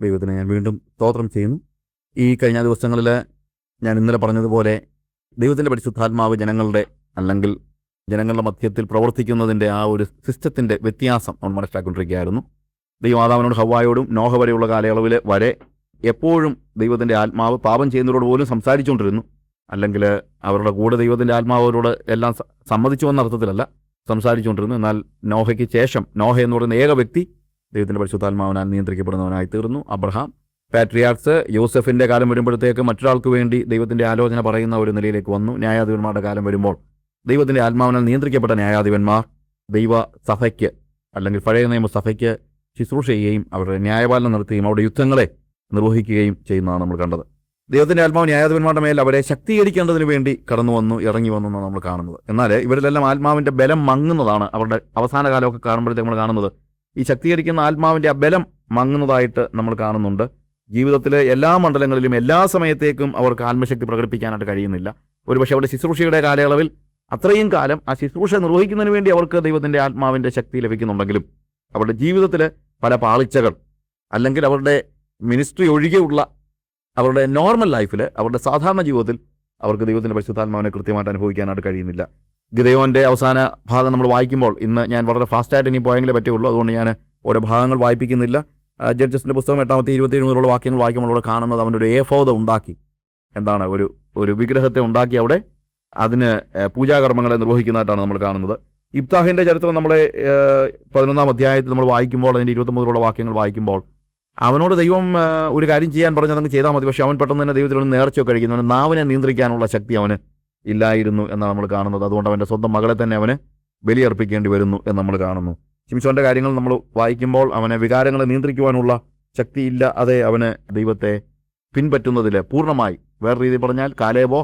ദൈവത്തിന് ഞാൻ വീണ്ടും സ്തോത്രം ചെയ്യുന്നു. ഈ കഴിഞ്ഞ ദിവസങ്ങളിൽ ഞാൻ ഇന്നലെ പറഞ്ഞതുപോലെ ദൈവത്തിന്റെ പരിശുദ്ധാത്മാവ് ജനങ്ങളുടെ അല്ലെങ്കിൽ ജനങ്ങളുടെ മധ്യത്തിൽ പ്രവർത്തിക്കുന്നതിന്റെ ആ ഒരു സിസ്റ്റത്തിന്റെ വ്യത്യാസം നമ്മൾ മനസ്സിലാക്കിക്കൊണ്ടിരിക്കുകയായിരുന്നു. ദൈവമാതാവിനോട് ഹവായോടും നോഹ വരെയുള്ള കാലയളവിൽ വരെ എപ്പോഴും ദൈവത്തിന്റെ ആത്മാവ് പാപം ചെയ്യുന്നവരോട് പോലും സംസാരിച്ചുകൊണ്ടിരുന്നു. അല്ലെങ്കിൽ അവരുടെ കൂടെ ദൈവത്തിന്റെ ആത്മാവരോട് എല്ലാം സമ്മതിച്ചു എന്ന അർത്ഥത്തിലല്ല സംസാരിച്ചുകൊണ്ടിരുന്നു. എന്നാൽ നോഹയ്ക്ക് ശേഷം നോഹ എന്ന് പറയുന്ന ഏക വ്യക്തി ദൈവത്തിന്റെ പരിശുദ്ധാത്മാവനാൽ നിയന്ത്രിക്കപ്പെടുന്നവനായി തീർന്നു അബ്രഹാം പാട്രിയാർക്സ് യൂസഫിന്റെ കാലം വരുമ്പോഴത്തേക്ക് മറ്റൊരാൾക്ക് വേണ്ടി ദൈവത്തിന്റെ ആലോചന പറയുന്ന ഒരു നിലയിലേക്ക് വന്നു. ന്യായാധിപന്മാരുടെ കാലം വരുമ്പോൾ ദൈവത്തിന്റെ ആത്മാവിനാൽ നിയന്ത്രിക്കപ്പെട്ട ന്യായാധിപന്മാർ ദൈവ സഭയ്ക്ക് അല്ലെങ്കിൽ പഴയ നിയമസഭയ്ക്ക് ശുശ്രൂഷ ചെയ്യുകയും അവരുടെ ന്യായപാലനം നടത്തുകയും അവരുടെ യുദ്ധങ്ങളെ നിർവഹിക്കുകയും ചെയ്യുന്നതാണ് നമ്മൾ കണ്ടത്. ദൈവത്തിന്റെ ആത്മാവ് ന്യായാധിപന്മാരുടെ മേൽ അവരെ ശക്തീകരിക്കേണ്ടതിന് വേണ്ടി കടന്നു വന്നു ഇറങ്ങി വന്നു എന്നാണ് നമ്മൾ കാണുന്നത്. എന്നാൽ ഇവരിലെല്ലാം ആത്മാവിന്റെ ബലം മങ്ങുന്നതാണ്. അവരുടെ അവസാന കാലമൊക്കെ കാണുമ്പോഴത്തേക്ക് നമ്മൾ കാണുന്നത് ഈ ശക്തീകരിക്കുന്ന ആത്മാവിന്റെ ആ ബലം മങ്ങുന്നതായിട്ട് നമ്മൾ കാണുന്നുണ്ട്. ജീവിതത്തിലെ എല്ലാ മണ്ഡലങ്ങളിലും എല്ലാ സമയത്തേക്കും അവർക്ക് ആത്മശക്തി പ്രകടിപ്പിക്കാനായിട്ട് കഴിയുന്നില്ല. ഒരുപക്ഷെ അവരുടെ ശുശ്രൂഷയുടെ കാലയളവിൽ അത്രയും കാലം ആ ശുശ്രൂഷ നിർവഹിക്കുന്നതിന് വേണ്ടി അവർക്ക് ദൈവത്തിന്റെ ആത്മാവിന്റെ ശക്തി ലഭിക്കുന്നുണ്ടെങ്കിലും അവരുടെ ജീവിതത്തിൽ പല പാളിച്ചകൾ അല്ലെങ്കിൽ അവരുടെ മിനിസ്ട്രി ഒഴികെയുള്ള അവരുടെ നോർമൽ ലൈഫിൽ അവരുടെ സാധാരണ ജീവിതത്തിൽ അവർക്ക് ദൈവത്തിന്റെ പരിശുദ്ധാത്മാവിനെ കൃത്യമായിട്ട് അനുഭവിക്കാനായിട്ട് കഴിയുന്നില്ല. ഗിതയോന്റെ അവസാന ഭാഗം നമ്മൾ വായിക്കുമ്പോൾ ഇന്ന് ഞാൻ വളരെ ഫാസ്റ്റായിട്ട് ഇനി പോയെങ്കിലേ പറ്റുള്ളൂ അതുകൊണ്ട് ഞാൻ ഓരോ ഭാഗങ്ങൾ വായിപ്പിക്കുന്നില്ല. ജഡ്ജസിന്റെ പുസ്തകം എട്ടാമത്തെ ഇരുപത്തി മുതലുള്ള വാക്യങ്ങൾ വായിക്കുമ്പോൾ അവിടെ കാണുന്നത് അവന്റെ ഒരു ഏഫോത ഉണ്ടാക്കി. എന്താണ് ഒരു ഒരു വിഗ്രഹത്തെ ഉണ്ടാക്കി അവിടെ. അതിന് പൂജാകർമ്മങ്ങളെ നിർവഹിക്കുന്നതായിട്ടാണ് നമ്മൾ കാണുന്നത്. ഇബ്താഹിന്റെ ചരിത്രം നമ്മളെ പതിനൊന്നാം അധ്യായത്തിൽ നമ്മൾ വായിക്കുമ്പോൾ അതിന്റെ ഇരുപത്തൊമ്പതിലുള്ള വാക്യങ്ങൾ വായിക്കുമ്പോൾ അവനോട് ദൈവം ഒരു കാര്യം ചെയ്യാൻ പറഞ്ഞതങ്ങ് ചെയ്താൽ മതി. പക്ഷേ അവൻ പെട്ടെന്ന് തന്നെ ദൈവത്തിനോട് നേർച്ചയൊക്കെ കഴിക്കുന്നു നാവിനെ നിയന്ത്രിക്കാനുള്ള ശക്തി അവന് ഇല്ലായിരുന്നു എന്നാണ് നമ്മൾ കാണുന്നത്. അതുകൊണ്ട് അവന്റെ സ്വന്തം മകളെ തന്നെ അവന് ബലിയർപ്പിക്കേണ്ടി വരുന്നു എന്ന് നമ്മൾ കാണുന്നു. ശിംശോന്റെ കാര്യങ്ങൾ നമ്മൾ വായിക്കുമ്പോൾ അവനെ വികാരങ്ങളെ നിയന്ത്രിക്കുവാനുള്ള ശക്തിയില്ല. അതെ അവന് ദൈവത്തെ പിൻപറ്റുന്നതിൽ പൂർണമായി. വേറെ രീതിയിൽ പറഞ്ഞാൽ കാലേബോ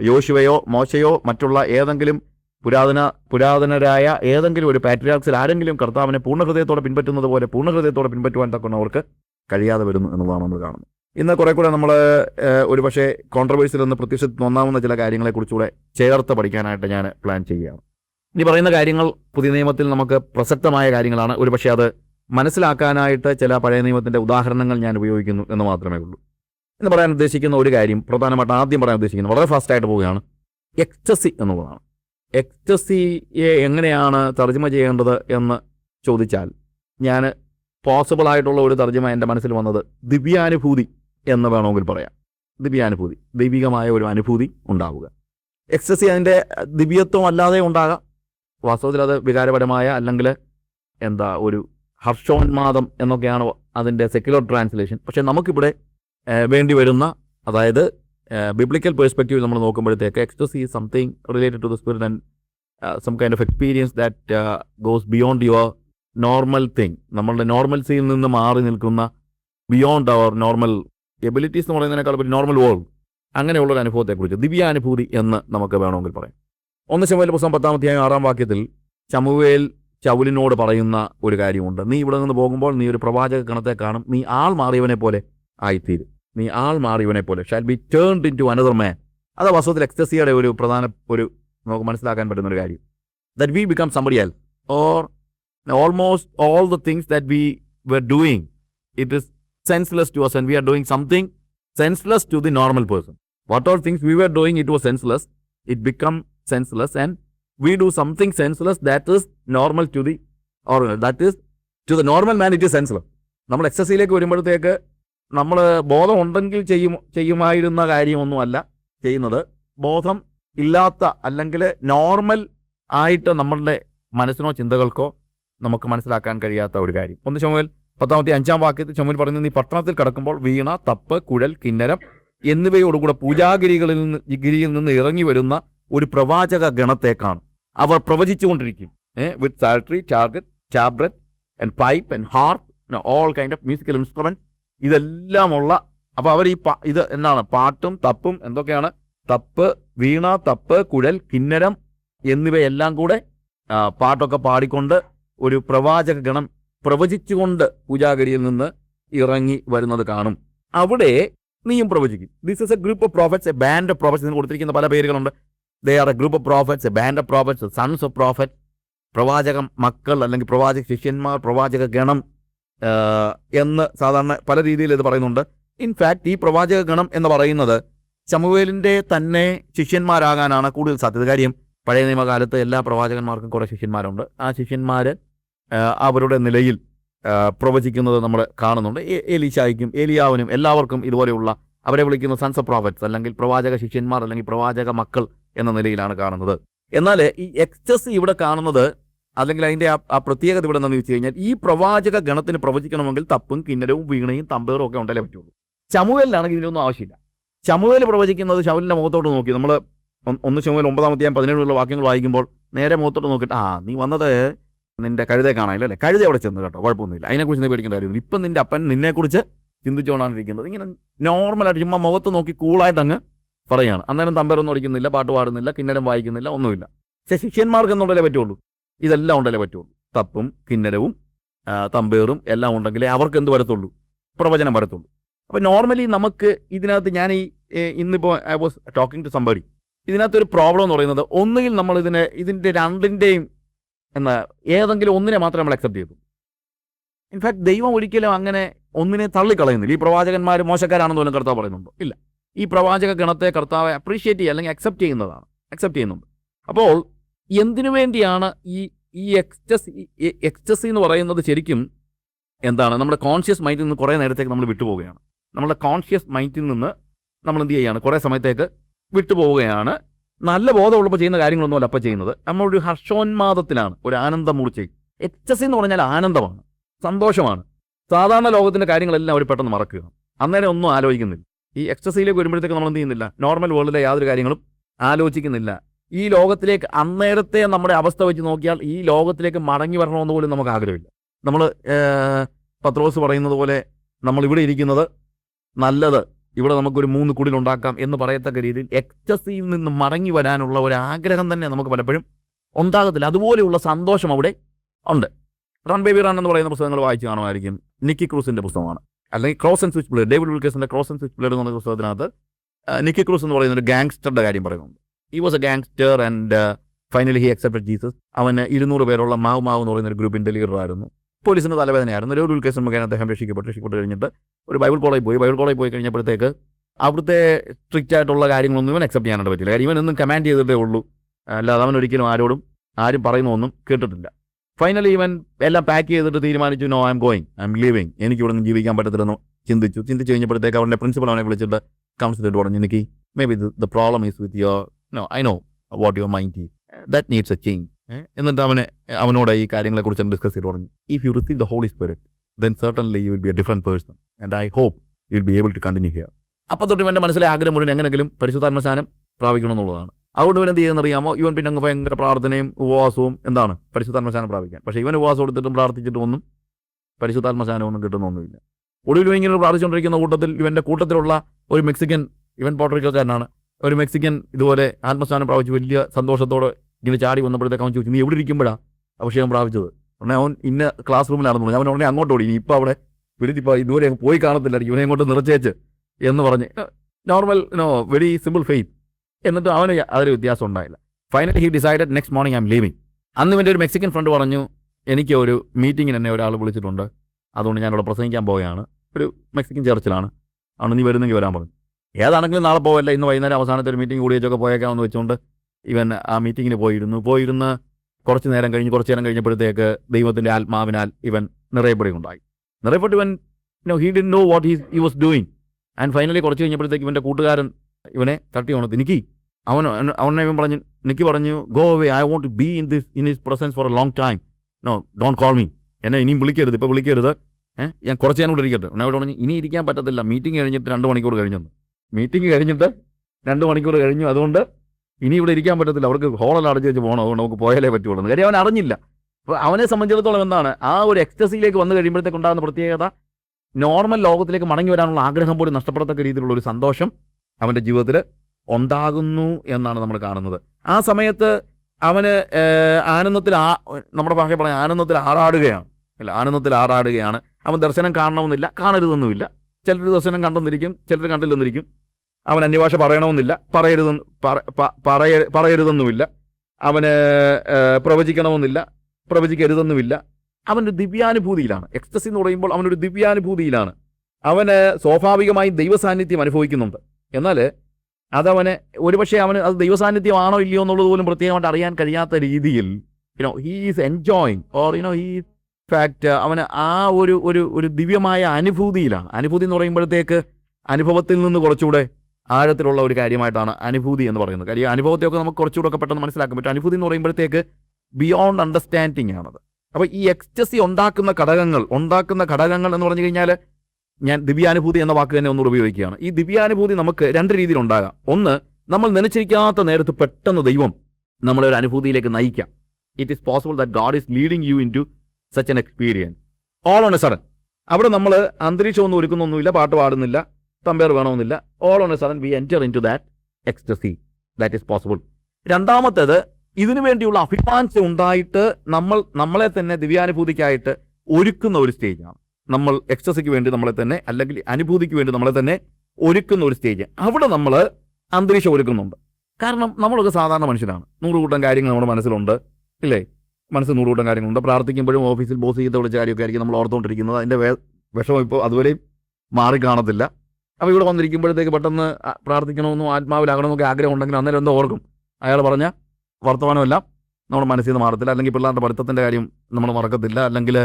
യോശുവയോ മോശയോ മറ്റുള്ള ഏതെങ്കിലും പുരാതന പുരാതനരായ ഏതെങ്കിലും ഒരു പാട്രിയാർക്സിൽ ആരെങ്കിലും കർത്താവിനെ പൂർണഹൃദയത്തോടെ പിൻപറ്റുന്നത് പോലെ പൂർണഹൃദയത്തോടെ പിൻപറ്റുവാൻ തക്കുന്നവർക്ക് കഴിയാതെ വരുന്നു എന്നുള്ളതാണ് നമ്മൾ കാണുന്നത്. ഇന്ന് കുറെ കൂടെ നമ്മൾ ഒരു പക്ഷേ കോൺട്രവേഴ്സിൽ നിന്ന് പ്രത്യക്ഷത്തിൽ ഒന്നാവുന്ന ചില കാര്യങ്ങളെക്കുറിച്ചുകൂടെ ചേർത്ത് പഠിക്കാനായിട്ട് ഞാൻ പ്ലാൻ ചെയ്യുകയാണ്. ഇനി പറയുന്ന കാര്യങ്ങൾ പുതിയ നിയമത്തിൽ നമുക്ക് പ്രസക്തമായ കാര്യങ്ങളാണ്. ഒരുപക്ഷെ അത് മനസ്സിലാക്കാനായിട്ട് ചില പഴയ നിയമത്തിന്റെ ഉദാഹരണങ്ങൾ ഞാൻ ഉപയോഗിക്കുന്നു എന്ന് മാത്രമേ ഉള്ളൂ. എന്ന് പറയാൻ ഉദ്ദേശിക്കുന്ന ഒരു കാര്യം പ്രധാനമായിട്ട് ആദ്യം പറയാൻ ഉദ്ദേശിക്കുന്നത് വളരെ ഫാസ്റ്റായിട്ട് പോവുകയാണ്. എക്സ്റ്റസി എന്നുള്ളതാണ്. എക്സസിയെ എങ്ങനെയാണ് തർജമ ചെയ്യേണ്ടത് എന്ന് ചോദിച്ചാൽ ഞാൻ പോസിബിൾ ആയിട്ടുള്ള ഒരു തർജമ എന്റെ മനസ്സിൽ വന്നത് ദിവ്യാനുഭൂതി എന്ന് വേണമെങ്കിൽ പറയാം. ദിവ്യാനുഭൂതി ദൈവികമായ ഒരു അനുഭൂതി ഉണ്ടാവുക. എക്സസി അതിന്റെ ദിവ്യത്വം അല്ലാതെ ഉണ്ടാകാം. വാസ്തവത്തിൽ അത് വികാരപരമായ അല്ലെങ്കിൽ എന്താ ഒരു ഹർഷോന്മാദം എന്നൊക്കെയാണ് അതിന്റെ സെക്യുലർ ട്രാൻസ്ലേഷൻ പക്ഷെ നമുക്കിവിടെ വേണ്ടി വരുന്ന അതായത് ബിബ്ലിക്കൽ പേഴ്സ്പെക്റ്റീവ് നമ്മൾ നോക്കുമ്പോഴത്തേക്ക് ecstasy is something related to the spirit and some kind of experience that goes beyond your normal thing നമ്മളുടെ നോർമൽസിയിൽ നിന്ന് മാറി നിൽക്കുന്ന ബിയോണ്ട് അവർ നോർമൽ എബിലിറ്റീസ് എന്ന് പറയുന്നതിനേക്കാൾ ഒരു നോർമൽ വേൾഡ് അങ്ങനെയുള്ളൊരു അനുഭവത്തെക്കുറിച്ച് ദിവ്യാനുഭൂതി എന്ന് നമുക്ക് വേണമെങ്കിൽ പറയാം. ഒന്ന് ശമുവേൽ പുസ്തകം പത്താം അധ്യായം ആറാം വാക്യത്തിൽ ചമുവേൽ ചൗലിനോട് പറയുന്ന ഒരു കാര്യമുണ്ട്. നീ ഇവിടെ നിന്ന് പോകുമ്പോൾ നീ ഒരു പ്രവാചക ഗണത്തെ കാണും. നീ ആൾ മാറിയവനെ പോലെ ആയിത്തീരും. നീ ആൾ മാറിയവനെ പോലെ shall be turned into another man അത് വാസ്തവത്തിൽ എക്സ്റ്റസിയുടെ ഒരു പ്രധാന ഒരു നമുക്ക് മനസ്സിലാക്കാൻ പറ്റുന്ന ഒരു കാര്യം. That we become somebody else or almost all the things that we were doing it is senseless to us and we are doing something senseless to the normal person. What all things we were doing, it was senseless. It become senseless and we do something senseless that is normal to the or that is to the normal man it is senseless നമ്മൾ എക്സസൈസിലേക്ക് വരുമ്പോഴത്തേക്ക് നമ്മൾ ബോധം ഉണ്ടെങ്കിൽ ചെയ്യും ചെയ്യുമായിരുന്ന കാര്യമൊന്നുമല്ല ചെയ്യുന്നത് ബോധം ഇല്ലാത്ത അല്ലെങ്കിൽ നോർമൽ ആയിട്ട് നമ്മളുടെ മനസ്സിനോ ചിന്തകൾക്കോ നമുക്ക് മനസ്സിലാക്കാൻ കഴിയാത്ത ഒരു കാര്യം ഒന്ന് ചുമൽ പത്താമത്തെ അഞ്ചാം വാക്യത്തിൽ ചുമൽ പറയുന്നത് നീ പട്ടണത്തിൽ കിടക്കുമ്പോൾ വീണ തപ്പ് കുഴൽ കിന്നരം എന്നിവയോടുകൂടെ പൂജാഗിരികളിൽ നിന്ന് ഗിരിയിൽ നിന്ന് ഇറങ്ങി വരുന്ന ഒരു പ്രവാചക ഗണത്തെ കാണും അവർ പ്രവചിച്ചുകൊണ്ടിരിക്കും. With salary target tablet and pipe and harp all kind of musical instrument ഇതെല്ലാമുള്ള അപ്പോൾ അവർ ഈ ഇത് എന്താണ്? പാട്ടും തപ്പും എന്തൊക്കെയാണ്? തപ്പ് വീണ തപ്പ് കുഴൽ കിന്നരം എന്നിവയെല്ലാം കൂടെ പാട്ടൊക്കെ പാടിക്കൊണ്ട് ഒരു പ്രവാചക ഗണം പ്രവചിച്ചുകൊണ്ട് പൂജാഗിരിയിൽ നിന്ന് ഇറങ്ങി വരുന്നത് കാണും. അവിടെ നീയും പ്രവചിക്കും. This is a group of prophets a band of prophets എന്ന് കൊടുത്തിരിക്കുന്ന പല പേരുകളുണ്ട്. They are a group of prophets a band of prophets sons of prophet പ്രവാചക മക്കൾ അല്ലെങ്കിൽ പ്രവാചക ശിഷ്യന്മാർ പ്രവാചക ഗണം എന്ന് സാധാരണ പല രീതിയിൽ ഇത് പറയുന്നുണ്ട്. ഇൻഫാക്ട് ഈ പ്രവാചക ഗണം എന്ന് പറയുന്നത് ചമുവേലിന്റെ തന്നെ ശിഷ്യന്മാരാകാനാണ് കൂടുതൽ സാധ്യത. കാര്യം പഴയ നിയമകാലത്ത് എല്ലാ പ്രവാചകന്മാർക്കും കുറേ ശിഷ്യന്മാരുണ്ട്. ആ ശിഷ്യന്മാർ അവരുടെ നിലയിൽ പ്രവചിക്കുന്നത് നമ്മൾ കാണുന്നുണ്ട്. ഏലിശായിക്കും ഏലിയാവിനും എല്ലാവർക്കും ഇതുപോലെയുള്ള അവരെ വിളിക്കുന്ന സൺസ് പ്രോഫറ്റ്സ് അല്ലെങ്കിൽ പ്രവാചക ശിഷ്യന്മാർ അല്ലെങ്കിൽ പ്രവാചക മക്കൾ എന്ന നിലയിലാണ് കാണുന്നത്. എന്നാൽ ഈ എക്സസ് ഇവിടെ കാണുന്നത് അല്ലെങ്കിൽ അതിന്റെ ആ പ്രത്യേകത ഇവിടെ എന്താണെന്ന് വെച്ച് കഴിഞ്ഞാൽ ഈ പ്രവാചക ഗണത്തിന് പ്രവചിക്കണമെങ്കിൽ തപ്പും കിന്നരവും വീണയും തമ്പേറും ഒക്കെ ഉണ്ടല്ലേ പറ്റുള്ളൂ ചമുവേലിനാണെങ്കിൽ ഇതിനൊന്നും ആവശ്യമില്ല. ചമുവേൽ പ്രവചിക്കുന്നത് ശൗലിന്റെ മുഖത്തോട്ട് നോക്കി. നമ്മൾ ഒന്ന് ചമുവേൽ ഒമ്പതാമത്തെയും പതിനേഴുള്ള വാക്യങ്ങൾ വായിക്കുമ്പോൾ നേരെ മുഖത്തോട്ട് നോക്കിയിട്ട് ആ നീ വന്നത് നിന്റെ കഴുതെ കാണാനില്ല അല്ലേ? കഴുത അവിടെ ചെന്ന് കേട്ടോ കുഴപ്പമൊന്നുമില്ല. അതിനെക്കുറിച്ച് നീ പേടിക്കേണ്ട കാര്യമില്ല. ഇപ്പം നിന്റെ അപ്പൻ നിന്നെക്കുറിച്ച് ചിന്തിച്ചുകൊണ്ടാണ് ഇരിക്കുന്നത് ഇങ്ങനെ നോർമലായിട്ട് ചുമ്മാ മുഖത്ത് നോക്കി കൂളായിട്ട് അങ്ങ് പറയാണ് അന്നേരം തമ്പരൊന്നും അടിക്കുന്നില്ല പാട്ട് പാടുന്നില്ല കിന്നരം വായിക്കുന്നില്ല ഒന്നുമില്ല. പക്ഷേ ശിഷ്യന്മാർക്ക് എന്നുള്ളതേ പറ്റുള്ളൂ? ഇതെല്ലാം ഉണ്ടല്ലേ പറ്റുള്ളൂ? തപ്പും കിന്നരവും തമ്പേറും എല്ലാം ഉണ്ടെങ്കിലേ അവർക്ക് എന്ത് വരത്തുള്ളൂ? പ്രവചനം വരത്തുള്ളൂ. അപ്പോൾ നോർമലി നമുക്ക് ഇതിനകത്ത് ഞാൻ ഈ ഇന്നിപ്പോൾ I was talking to somebody ഇതിനകത്ത് ഒരു പ്രോബ്ലം എന്ന് പറയുന്നത് ഒന്നുകിൽ നമ്മൾ ഇതിനെ ഇതിന്റെ രണ്ടിന്റെയും എന്ന ഏതെങ്കിലും ഒന്നിനെ മാത്രം നമ്മൾ അക്സെപ്റ്റ് ചെയ്തു ഇൻഫാക്ട് ദൈവം ഒരിക്കലും അങ്ങനെ ഒന്നിനെ തള്ളിക്കളയുന്നില്ല. ഈ പ്രവാചകന്മാർ മോശക്കാരാണെന്ന് പോലും കർത്താവ് പറയുന്നുണ്ടോ. ഇല്ല. ഈ പ്രവാചക ഗണത്തെ കർത്താവ് അപ്രീഷിയേറ്റ് ചെയ്യുക അല്ലെങ്കിൽ അക്സെപ്റ്റ് ചെയ്യുന്നതാണ്. അക്സെപ്റ്റ് ചെയ്യുന്നുണ്ട്. അപ്പോൾ എന്തിനു വേണ്ടിയാണ് ഈ ഈ എക്സ്റ്റസ് എക്സ്റ്റസി എന്ന് പറയുന്നത് ശരിക്കും എന്താണ്? നമ്മുടെ കോൺഷ്യസ് മൈൻഡിൽ നിന്ന് കുറേ നേരത്തേക്ക് നമ്മൾ വിട്ടുപോവുകയാണ്. നമ്മുടെ കോൺഷ്യസ് മൈൻഡിൽ നിന്ന് നമ്മൾ എന്ത് ചെയ്യുകയാണ്? കുറേ സമയത്തേക്ക് വിട്ടുപോവുകയാണ്. നല്ല ബോധമുള്ളപ്പോൾ ചെയ്യുന്ന കാര്യങ്ങളൊന്നുമല്ല അപ്പം ചെയ്യുന്നത്. നമ്മളൊരു ഹർഷോന്മാദത്തിലാണ് ഒരു ആനന്ദമൂർച്ച. എച്ച് എസ് എന്ന് പറഞ്ഞാൽ ആനന്ദമാണ് സന്തോഷമാണ്. സാധാരണ ലോകത്തിന്റെ കാര്യങ്ങളെല്ലാം അവർ പെട്ടെന്ന് മറക്കുക അന്നേരം ഒന്നും ആലോചിക്കുന്നില്ല. ഈ എക്സസൈസിലേക്ക് വരുമ്പോഴത്തേക്ക് നമ്മൾ എന്ത് ചെയ്യുന്നില്ല നോർമൽ വേൾഡിലെ യാതൊരു കാര്യങ്ങളും ആലോചിക്കുന്നില്ല. ഈ ലോകത്തിലേക്ക് അന്നേരത്തെ നമ്മുടെ അവസ്ഥ വെച്ച് നോക്കിയാൽ ഈ ലോകത്തിലേക്ക് മടങ്ങി വരണമെന്ന് പോലും നമുക്ക് ആഗ്രഹമില്ല. നമ്മൾ പത്രോസ് പറയുന്നത് പോലെ നമ്മൾ ഇവിടെ ഇരിക്കുന്നത് നല്ലത് ഇവിടെ നമുക്കൊരു മൂന്ന് കുടിലുണ്ടാക്കാം എന്ന് പറയത്തക്ക രീതിയിൽ എക്സസിയിൽ നിന്ന് മടങ്ങി വരാനുള്ള ഒരു ആഗ്രഹം തന്നെ നമുക്ക് പലപ്പോഴും ഉണ്ടാകത്തില്ല. അതുപോലെയുള്ള സന്തോഷം അവിടെ ഉണ്ട്. റൺ ബേബി റൺ എന്ന് പറയുന്ന പുസ്തകങ്ങൾ വായിച്ചു കാണുമായിരിക്കും. നിക്കി ക്രൂസിന്റെ പുസ്തകമാണ്. അല്ലെങ്കിൽ cross and switch played David വിൽക്കേഴ്സിന്റെ ക്രോസ് ആൻഡ് സ്വിച്ച് പ്ലേഡ് എന്ന് പറയുന്ന പുസ്തകത്തിനകത്ത് നിക്കി ക്രൂസ് എന്ന് പറയുന്ന ഒരു ഗാങ്സ്റ്ററുടെ കാര്യം പറയുന്നുണ്ട്. He was a gangster and finally he accepted Jesus അവന് ഇരുന്നൂറ് പേരുള്ള മാവ് മാവ് എന്ന് പറയുന്ന ഒരു ഗ്രൂപ്പിന്റെ ലീഡർ പോലീസിന്റെ തലവേദനയായിരുന്നു. ഒരു ഒരു കേസ് മുഖേന അദ്ദേഹം രക്ഷിക്കപ്പെട്ടു. രക്ഷിക്കപ്പെട്ട് കഴിഞ്ഞിട്ട് ഒരു ബൈബിൾ കോളേജ് പോയി. ബൈബിൾ കോളേജ് പോയി കഴിഞ്ഞപ്പോഴത്തേക്ക് അവിടുത്തെ സ്ട്രിക്റ്റ് ആയിട്ടുള്ള കാര്യങ്ങളൊന്നും ഇവൻ അക്സെപ്റ്റ് ചെയ്യാനായിട്ട് പറ്റില്ല. കാര്യം ഒന്നും കമാൻഡ് ചെയ്തിട്ടേ ഉള്ളൂ. അല്ലാതെ അവൻ ഒരിക്കലും ആരോടും ആരും പറയുന്നൊന്നും കേട്ടിട്ടില്ല. ഫൈനലി ഇവൻ എല്ലാം പാക്ക് ചെയ്തിട്ട് തീരുമാനിച്ചു no I'm going I'm living എനിക്ക് ഇവിടെ നിന്ന് ജീവിക്കാൻ പറ്റത്തില്ലെന്ന് ചിന്തിച്ചു. ചിന്തിച്ച് കഴിഞ്ഞപ്പോഴത്തേക്ക് അവരുടെ പ്രിൻസിപ്പൽ അവനെ വിളിച്ചിട്ട് കൗൺസിലേറ്റ് പറഞ്ഞു എനിക്ക് maybe the problem is with your no I know what your mind that needs a change എന്നിട്ട് അവനെ അവനോട് ഈ കാര്യങ്ങളെക്കുറിച്ച് ഡിസ്കസ് ചെയ്ത് പറഞ്ഞു. If you receive the holy spirit then certainly you will be a different person and I hope you will be able to continue here അപ്പോൾ തൊട്ട് എന്റെ മനസ്സിലെ ആഗ്രഹം മുഴുവൻ എങ്ങനെയെങ്കിലും പരിശുദ്ധാത്മസ്ഥാനം പ്രാപിക്കണം എന്നുള്ളതാണ് അതുകൊണ്ട് ഇവൻ എന്ത് ചെയ്യുന്ന അറിയാമോ? ഇവൻ പിന്നെ അങ്ങ് ഭയങ്കര പ്രാർത്ഥനയും ഉപവാസവും എന്താണ്? പരിശുദ്ധാത്മസ്ഥാനം പ്രാപിക്കാൻ. പക്ഷേ ഇവൻ ഉപവാസം എടുത്തിട്ടും പ്രാർത്ഥിച്ചിട്ടും ഒന്നും പരിശുദ്ധാത്മസ്ഥാനമൊന്നും കിട്ടുന്നൊന്നുമില്ല ഒടുവിൽ ഇങ്ങനെ പ്രാർത്ഥിച്ചുകൊണ്ടിരിക്കുന്ന കൂട്ടത്തിൽ ഇവന്റെ കൂട്ടത്തിലുള്ള ഒരു മെക്സിക്കൻ ഇവൻ പോട്ടറിക്കാരനാണ് ഒരു മെക്സിക്കൻ ഇതുപോലെ ആത്മസ്ഥാനം പ്രാപിച്ച് വലിയ സന്തോഷത്തോടെ ഇങ്ങനെ ചാടി വന്നപ്പോഴത്തേക്ക് അവൻ ചോദിച്ചു നീ എവിടെ ഇരിക്കുമ്പോഴാണ് അഭിഷേകം പ്രാപിച്ചത്. ഉടനെ അവൻ ഇന്ന ക്ലാസ് റൂമിലാണെന്ന് പറഞ്ഞു. അവൻ ഉടനെ അങ്ങോട്ട് ഓടി. ഇനി ഇപ്പോൾ അവിടെ വിളിച്ചിപ്പോൾ ഇതുവരെ പോയി കാണത്തില്ലായിരിക്കും. ഇവനെ അങ്ങോട്ട് നിറച്ചേച്ച് എന്ന് പറഞ്ഞ് normal no very simple faith എന്നിട്ട് അവന് അതൊരു വ്യത്യാസം ഉണ്ടായില്ല. Finally he decided next morning I'm leaving അന്ന് ഇവന്റെ ഒരു മെക്സിക്കൻ ഫ്രണ്ട് പറഞ്ഞു എനിക്ക് ഒരു മീറ്റിങ്ങിന് എന്നെ ഒരാൾ വിളിച്ചിട്ടുണ്ട്. അതുകൊണ്ട് ഞാൻ അവിടെ പ്രസംഗിക്കാൻ പോവുകയാണ്. ഒരു മെക്സിക്കൻ ചർച്ചിലാണ് അതുകൊണ്ട് നീ വരുന്നെങ്കിൽ വരാൻ പറഞ്ഞു. ഏതാണെങ്കിലും നാളെ പോവല്ല. ഇന്ന് വൈകുന്നേരം അവസാനത്തെ ഒരു മീറ്റിംഗ് കൂടി വെച്ചൊക്കെ പോയേക്കാമെന്ന് വെച്ചുകൊണ്ട് ഇവൻ ആ മീറ്റിങ്ങിന് പോയിരുന്നു. പോയിരുന്ന് കുറച്ച് നേരം കഴിഞ്ഞ് കുറച്ച് നേരം കഴിഞ്ഞപ്പോഴത്തേക്ക് ദൈവത്തിന്റെ ആത്മാവിനാൽ ഇവൻ നിറയപ്പെടുകയുണ്ടായി. നിറയപ്പെട്ട് ഇവൻ no he didn't know what he he was doing and finally കുറച്ച് കഴിഞ്ഞപ്പോഴത്തേക്ക് ഇവന്റെ കൂട്ടുകാരൻ ഇവനെ തട്ടി ഉണർത്തി. നിക്കി അവൻ അവനെ ഇവൻ പറഞ്ഞു നിക്കി പറഞ്ഞു go away I won't be in this in his presence for a long time no don't call me എന്നെ ഇനിയും വിളിക്കരുത് ഇപ്പോൾ വിളിക്കരുത്. ഏഹ് ഞാൻ കുറച്ച് നേരം കൂടെ ഇരിക്കട്ടെ. അവിടെ പറഞ്ഞു ഇനി ഇരിക്കാൻ പറ്റത്തില്ല. മീറ്റിംഗ് കഴിഞ്ഞിട്ട് രണ്ട് മണിക്കൂർ കഴിഞ്ഞു മീറ്റിംഗ് കഴിഞ്ഞിട്ട് രണ്ട് മണിക്കൂർ കഴിഞ്ഞു. അതുകൊണ്ട് ഇനി ഇവിടെ ഇരിക്കാൻ പറ്റത്തില്ല. അവർക്ക് ഹോളെല്ലാം അടച്ചു വെച്ച് പോകണം. അതുകൊണ്ട് നമുക്ക് പോയാലേ പറ്റുള്ളൂ. കാര്യം അവൻ അറിഞ്ഞില്ല. അപ്പോൾ അവനെ സംബന്ധിച്ചിടത്തോളം എന്താണ്? ആ ഒരു എക്സ്റ്റസിയിലേക്ക് വന്നു കഴിയുമ്പോഴത്തേക്ക് ഉണ്ടാകുന്ന പ്രത്യേകത നോർമൽ ലോകത്തിലേക്ക് മടങ്ങി വരാനുള്ള ആഗ്രഹം പോലും നഷ്ടപ്പെടത്തക്ക രീതിയിലുള്ള ഒരു സന്തോഷം അവന്റെ ജീവിതത്തിൽ ഉണ്ടാകുന്നു എന്നാണ് നമ്മൾ കാണുന്നത്. ആ സമയത്ത് അവന് ആനന്ദത്തിൽ ആ നമ്മുടെ ഭാഷ പറയാൻ ആനന്ദത്തിൽ ആറാടുകയാണ്. അല്ല ആനന്ദത്തിൽ ആറാടുകയാണ്. അവൻ ദർശനം കാണണമെന്നില്ല കാണരുതെന്നുമില്ല. ചിലർ ദർശനം കണ്ടെന്നിരിക്കും ചിലർ കണ്ടില്ലെന്നിരിക്കും. അവൻ അന്യഭാഷ പറയണമെന്നില്ല. പറയരുത് പറയ- പറയരുതെന്നുമില്ല. അവന് പ്രവചിക്കണമെന്നില്ല. പ്രവചിക്കരുതെന്നുമില്ല. അവനൊരു ദിവ്യാനുഭൂതിയിലാണ്. എക്സ്റ്റസി എന്ന് പറയുമ്പോൾ അവനൊരു ദിവ്യാനുഭൂതിയിലാണ്. അവന് സ്വാഭാവികമായി ദൈവസാന്നിധ്യം അനുഭവിക്കുന്നുണ്ട്. എന്നാൽ അതവന് ഒരുപക്ഷെ അവന് അത് ദൈവസാന്നിധ്യമാണോ ഇല്ലയോ എന്നുള്ളത് പോലും പ്രത്യേകമായിട്ട് അറിയാൻ കഴിയാത്ത രീതിയിൽ you know he is enjoying or you know he fact അവന് ആ ഒരു ഒരു ഒരു ദിവ്യമായ അനുഭൂതിയിലാണ്. അനുഭൂതി എന്ന് പറയുമ്പോഴത്തേക്ക് അനുഭവത്തിൽ നിന്ന് കുറച്ചുകൂടെ ആഴത്തിലുള്ള ഒരു കാര്യമായിട്ടാണ് അനുഭൂതി എന്ന് പറയുന്നത്. കാര്യം അനുഭവത്തെയൊക്കെ നമുക്ക് കുറച്ചുകൂടെ ഒക്കെ പെട്ടെന്ന് മനസ്സിലാക്കാൻ പറ്റും. അനുഭൂതി എന്ന് പറയുമ്പോഴത്തേക്ക് ബിയോണ്ട് അണ്ടർസ്റ്റാൻഡിങ് ആണത്. അപ്പോൾ ഈ എക്സ്റ്റസി ഉണ്ടാക്കുന്ന ഘടകങ്ങൾ ഉണ്ടാക്കുന്ന ഘടകങ്ങൾ എന്ന് പറഞ്ഞു കഴിഞ്ഞാൽ ഞാൻ ദിവ്യാനുഭൂതി എന്ന വാക്ക് തന്നെ ഒന്നുകൂടെ ഉപയോഗിക്കുകയാണ്. ഈ ദിവ്യാനുഭൂതി നമുക്ക് രണ്ട് രീതിയിൽ ഉണ്ടാകാം. ഒന്ന് നമ്മൾ നനച്ചിരിക്കാത്ത നേരത്ത് പെട്ടെന്ന് ദൈവം നമ്മളെ ഒരു അനുഭൂതിയിലേക്ക് നയിക്കാം. It is possible that God is leading you into such an experience all on a sudden അവിടെ നമ്മൾ അന്തരീക്ഷമൊന്നും ഒരുക്കുന്നൊന്നുമില്ല പാട്ട് പാടുന്നില്ല. തമ്പേർ വേണമെന്നില്ല. All on a sudden we enter into that ecstasy that is possible രണ്ടാമത്തേത് ഇതിനു വേണ്ടിയുള്ള അഭിമാൻസം ഉണ്ടായിട്ട് നമ്മൾ നമ്മളെ തന്നെ ദിവ്യാനുഭൂതിക്കായിട്ട് ഒരുക്കുന്ന ഒരു സ്റ്റേജാണ് നമ്മൾ എക്സ്റ്റസിക്ക് വേണ്ടി നമ്മളെ തന്നെ അല്ലെങ്കിൽ അനുഭൂതിക്ക് വേണ്ടി നമ്മളെ തന്നെ ഒരുക്കുന്ന ഒരു സ്റ്റേജ് അവിടെ നമ്മൾ അന്തരീക്ഷം ഒരുക്കുന്നുണ്ട്. കാരണം നമ്മളൊക്കെ സാധാരണ മനുഷ്യരാണ്. നൂറുകൂട്ടം കാര്യങ്ങൾ നമ്മുടെ മനസ്സിലുണ്ട്. ഇല്ലേ? മനസ്സിൽ നൂറുകൂട്ടം കാര്യങ്ങളുണ്ട്. പ്രാർത്ഥിക്കുമ്പോഴും ഓഫീസിൽ ബോസ് ചെയ്ത വിളിച്ച കാര്യമൊക്കെ ആയിരിക്കും നമ്മൾ ഓർത്തുകൊണ്ടിരിക്കുന്നത്. അതിന്റെ വിഷമം ഇപ്പോൾ അതുവരെയും മാറി കാണത്തില്ല അപ്പോൾ ഇവിടെ വന്നിരിക്കുമ്പോഴത്തേക്ക് പെട്ടെന്ന് പ്രാർത്ഥിക്കണമെന്നും ആത്മാവിലാകണമെന്നൊക്കെ ആഗ്രഹം ഉണ്ടെങ്കിൽ അന്നേരം എന്തോ ഓർക്കും. അയാൾ പറഞ്ഞ വർത്തമാനമെല്ലാം നമ്മുടെ മനസ്സിൽ നിന്ന് മാറത്തില്ല. അല്ലെങ്കിൽ പിള്ളേരുടെ പഠിത്തത്തിന്റെ കാര്യം നമ്മൾ മറക്കത്തില്ല. അല്ലെങ്കിൽ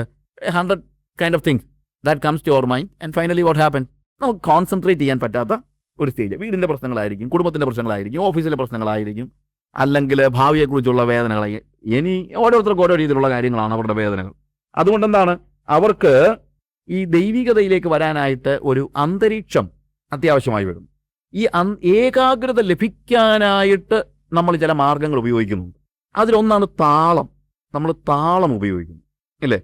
hundred kind of things that comes to our mind and finally what happen നമുക്ക് കോൺസെൻട്രേറ്റ് ചെയ്യാൻ പറ്റാത്ത ഒരു സ്റ്റേജ് വീടിന്റെ പ്രശ്നങ്ങളായിരിക്കും കുടുംബത്തിന്റെ പ്രശ്നങ്ങളായിരിക്കും ഓഫീസിലെ പ്രശ്നങ്ങളായിരിക്കും അല്ലെങ്കിൽ ഭാവിയെക്കുറിച്ചുള്ള വേദനകളായി ഇനി ഓരോരുത്തർക്കും ഓരോ രീതിയിലുള്ള കാര്യങ്ങളാണ് അവരുടെ വേദനകൾ. അതുകൊണ്ട് എന്താണ് അവർക്ക് ഈ ദൈവികതയിലേക്ക് വരാനായിട്ട് ഒരു അന്തരീക്ഷം അത്യാവശ്യമായി വരുന്നു ഈ ഏകാഗ്രത ലഭിക്കാനായിട്ട് നമ്മൾ ചില മാർഗങ്ങൾ ഉപയോഗിക്കുന്നുണ്ട്. അതിലൊന്നാണ് താളം. നമ്മൾ താളം ഉപയോഗിക്കുന്നു. ഇല്ലേ?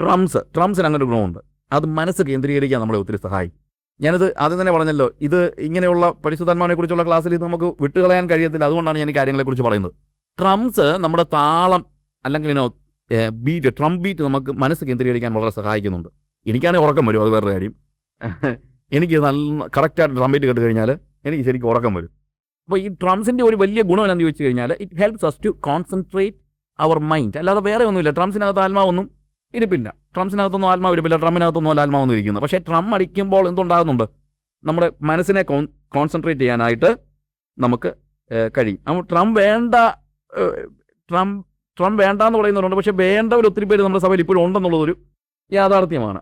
ഡ്രംസ്. ഡ്രംസിന് അങ്ങനെ ഒരു ഗുണമുണ്ട്. അത് മനസ്സ് കേന്ദ്രീകരിക്കാൻ നമ്മളെ ഒത്തിരി സഹായിക്കും. ഞാനത് ആദ്യം തന്നെ പറഞ്ഞല്ലോ. ഇത് ഇങ്ങനെയുള്ള പരിശുദ്ധാത്മാവിനെ കുറിച്ചുള്ള ക്ലാസ്സിൽ ഇത് നമുക്ക് വിട്ടുകളയാൻ കഴിയത്തില്ല. അതുകൊണ്ടാണ് ഞാൻ ഈ കാര്യങ്ങളെക്കുറിച്ച് പറയുന്നത്. ഡ്രംസ് നമ്മുടെ താളം അല്ലെങ്കിൽ ഇനോ ബീറ്റ് ട്രം ബീറ്റ് നമുക്ക് മനസ്സ് കേന്ദ്രീകരിക്കാൻ വളരെ സഹായിക്കുന്നുണ്ട്. എനിക്കാണെങ്കിൽ ഉറക്കം വരും. അത് വേറെ കാര്യം. എനിക്ക് നല്ല കറക്റ്റായിട്ട് ഡ്രം ബീറ്റ് കേട്ട് കഴിഞ്ഞാൽ എനിക്ക് ശരിക്കും ഉറക്കം വരും. അപ്പോൾ ഈ ഡ്രംസിന്റെ ഒരു വലിയ ഗുണം എന്താണെന്ന് ചോദിച്ചു കഴിഞ്ഞാൽ it helps us to concentrate our mind അല്ലാതെ വേറെ ഒന്നുമില്ല. ഡ്രംസിനകത്ത് ആത്മാവൊന്നും ഇരിപ്പില്ല. ഡ്രംസിനകത്തൊന്നും ആത്മാവ് ഇരിപ്പില്ല. ഡ്രമ്മിനകത്തൊന്നും അല്ല ആത്മാവൊന്നും ഇരിക്കുന്നത് പക്ഷേ ഡ്രം അടിക്കുമ്പോൾ എന്തുണ്ടാകുന്നുണ്ട്? നമ്മുടെ മനസ്സിനെ കോൺ കോൺസെൻട്രേറ്റ് ചെയ്യാനായിട്ട് നമുക്ക് കഴിയും. അപ്പോൾ ട്രം വേണ്ട ട്രംപ് ട്രം ട്രം വേണ്ട എന്ന് പറയുന്നവരുണ്ട്. പക്ഷേ വേണ്ടവർ ഒത്തിരി പേര് നമ്മുടെ സഭയിൽ ഇപ്പോഴും ഉണ്ടെന്നുള്ളതൊരു യാഥാർത്ഥ്യമാണ്.